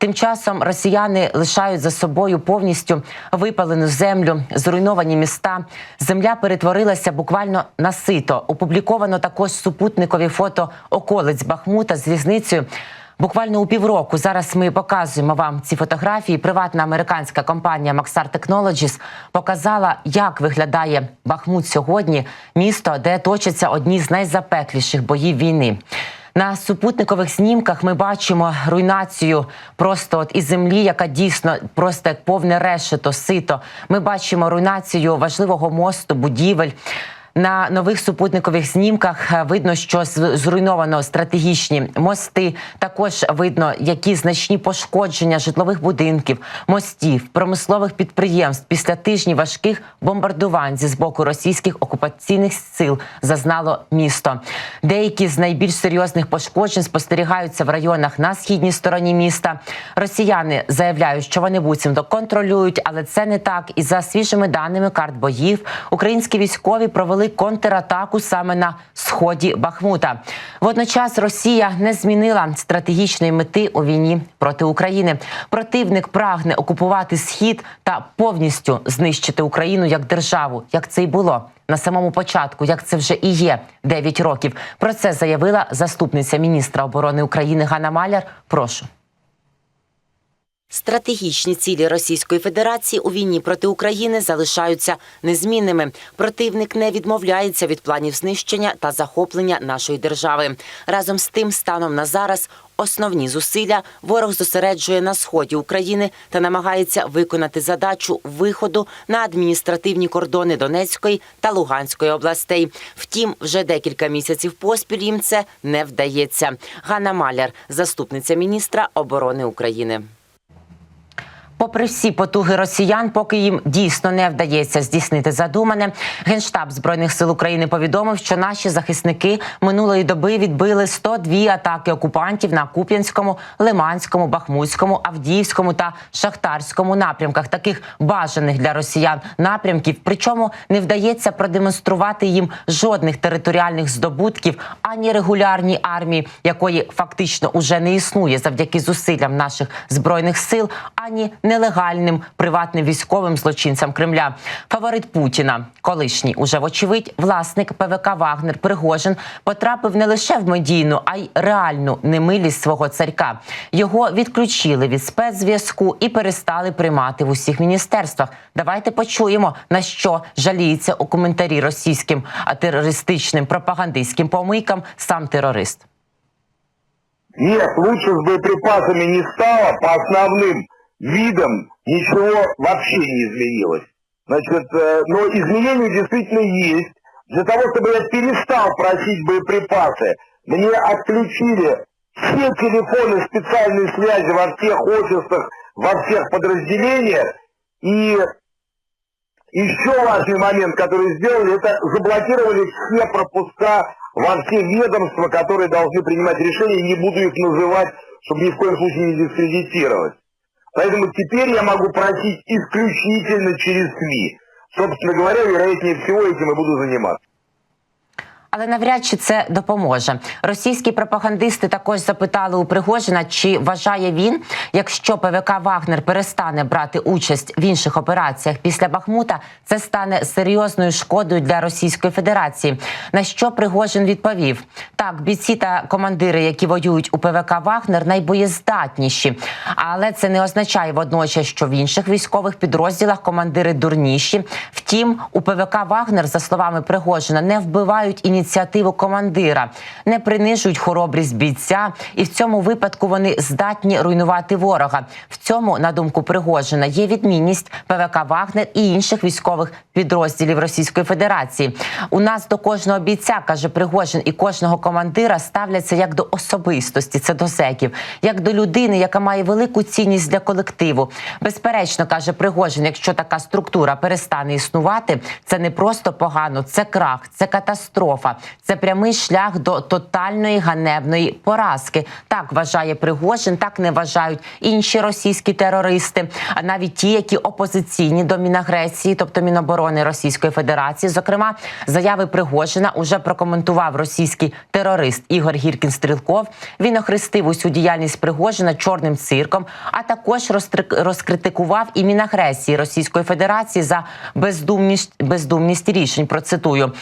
Тим часом росіяни лишають за собою повністю випалену землю, зруйновані міста. Земля перетворилася буквально на сито. Опубліковано також супутникові фото околиць Бахмута з різницею. Буквально у півроку зараз ми показуємо вам ці фотографії. Приватна американська компанія Maxar Technologies показала, як виглядає Бахмут сьогодні, місто, де точаться одні з найзапекліших боїв війни. На супутникових знімках ми бачимо руйнацію просто от із землі, яка дійсно просто як повне решето, сито. Ми бачимо руйнацію важливого мосту, будівель. На нових супутникових знімках е, видно, що зруйновано стратегічні мости. Також видно, які значні пошкодження житлових будинків, мостів, промислових підприємств після тижнів важких бомбардувань зі збоку російських окупаційних сил зазнало місто. Деякі з найбільш серйозних пошкоджень спостерігаються в районах на східній стороні міста. Росіяни заявляють, що вони буцімто контролюють, але це не так. І за свіжими даними карт боїв, українські військові провели контратаку саме на сході Бахмута. Водночас Росія не змінила стратегічної мети у війні проти України. Противник прагне окупувати схід та повністю знищити Україну як державу, як це й було на самому початку, як це вже і є 9 років. Про це заявила заступниця міністра оборони України Ганна Маляр. Прошу. Стратегічні цілі Російської Федерації у війні проти України залишаються незмінними. Противник не відмовляється від планів знищення та захоплення нашої держави. Разом з тим, станом на зараз основні зусилля ворог зосереджує на сході України та намагається виконати задачу виходу на адміністративні кордони Донецької та Луганської областей. Втім, вже декілька місяців поспіль їм це не вдається. Ганна Маляр, заступниця міністра оборони України. Попри всі потуги росіян, поки їм дійсно не вдається здійснити задумане, генштаб збройних сил України повідомив, що наші захисники минулої доби відбили 102 атаки окупантів на Куп'янському, Лиманському, Бахмутському, Авдіївському та Шахтарському напрямках, таких бажаних для росіян напрямків. Причому не вдається продемонструвати їм жодних територіальних здобутків ані регулярній армії, якої фактично уже не існує завдяки зусиллям наших збройних сил, ані нелегальним приватним військовим злочинцям Кремля. Фаворит Путіна, колишній уже вочевидь, власник ПВК Вагнер Пригожин потрапив не лише в медійну, а й реальну немилість свого царька. Його відключили від спецзв'язку і перестали приймати в усіх міністерствах. Давайте почуємо на що жаліється у коментарі російським терористичним пропагандистським помийкам сам терорист. Нет, лучше с боеприпасами не стало, по основным видам ничего вообще не изменилось. Значит, э, но изменения действительно есть. Для того, чтобы я перестал просить боеприпасы, мне отключили все телефоны специальной связи во всех офисах, во всех подразделениях. И еще важный момент, который сделали, это заблокировали все пропуска во все ведомства, которые должны принимать решения, не буду их называть, чтобы ни в коем случае не дискредитировать. Поэтому теперь я могу просить исключительно через СМИ. Собственно говоря, вероятнее всего этим и буду заниматься. Але навряд чи це допоможе. Російські пропагандисти також запитали у Пригожина, чи вважає він, якщо ПВК Вагнер перестане брати участь в інших операціях після Бахмута, це стане серйозною шкодою для Російської Федерації. На що Пригожин відповів: так, бійці та командири, які воюють у ПВК Вагнер, найбоєздатніші, але це не означає водночас, що в інших військових підрозділах командири дурніші. Втім, у ПВК Вагнер, за словами Пригожина, не вбивають ініціативу командира, не принижують хоробрість бійця, і в цьому випадку вони здатні руйнувати ворога. В цьому, на думку Пригожина, є відмінність ПВК Вагнер і інших військових підрозділів Російської Федерації. У нас до кожного бійця каже Пригожин і кожного командира ставляться як до особистості, це до зеків, як до людини, яка має велику цінність для колективу. Безперечно, каже Пригожин, якщо така структура перестане існувати, це не просто погано, це крах, це катастрофа. Катастрофа. Це прямий шлях до тотальної ганебної поразки. Так вважає Пригожин, так не вважають інші російські терористи, а навіть ті, які опозиційні до Мінагресії, тобто Міноборони Російської Федерації. Зокрема, заяви Пригожина уже прокоментував російський терорист Ігор Гіркін Стрілков. Він охрестив усю діяльність Пригожина чорним цирком, а також розкритикував і Мінагресії Російської Федерації за бездумність, бездумність рішень. Процитую.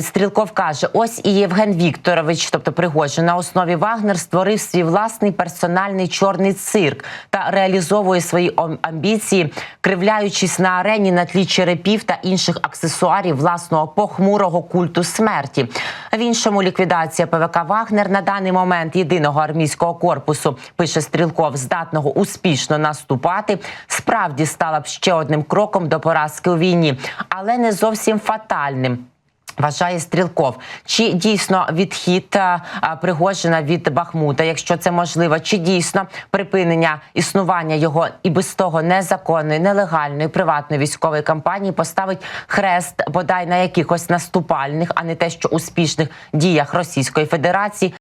Стрілков каже: ось і Євген Вікторович, тобто Пригожин, на основі Вагнер створив свій власний персональний чорний цирк та реалізовує свої амбіції, кривляючись на арені на тлі черепів та інших аксесуарів власного похмурого культу смерті. В іншому ліквідація ПВК Вагнер на даний момент єдиного армійського корпусу пише Стрілков, здатного успішно наступати, справді стала б ще одним кроком до поразки у війні, але не зовсім фатальним. Вважає Стрілков, чи дійсно відхід а, а, Пригожина від Бахмута, якщо це можливо, чи дійсно припинення існування його і без того незаконної, нелегальної приватної військової кампанії поставить хрест бодай на якихось наступальних, а не те, що успішних діях Російської Федерації,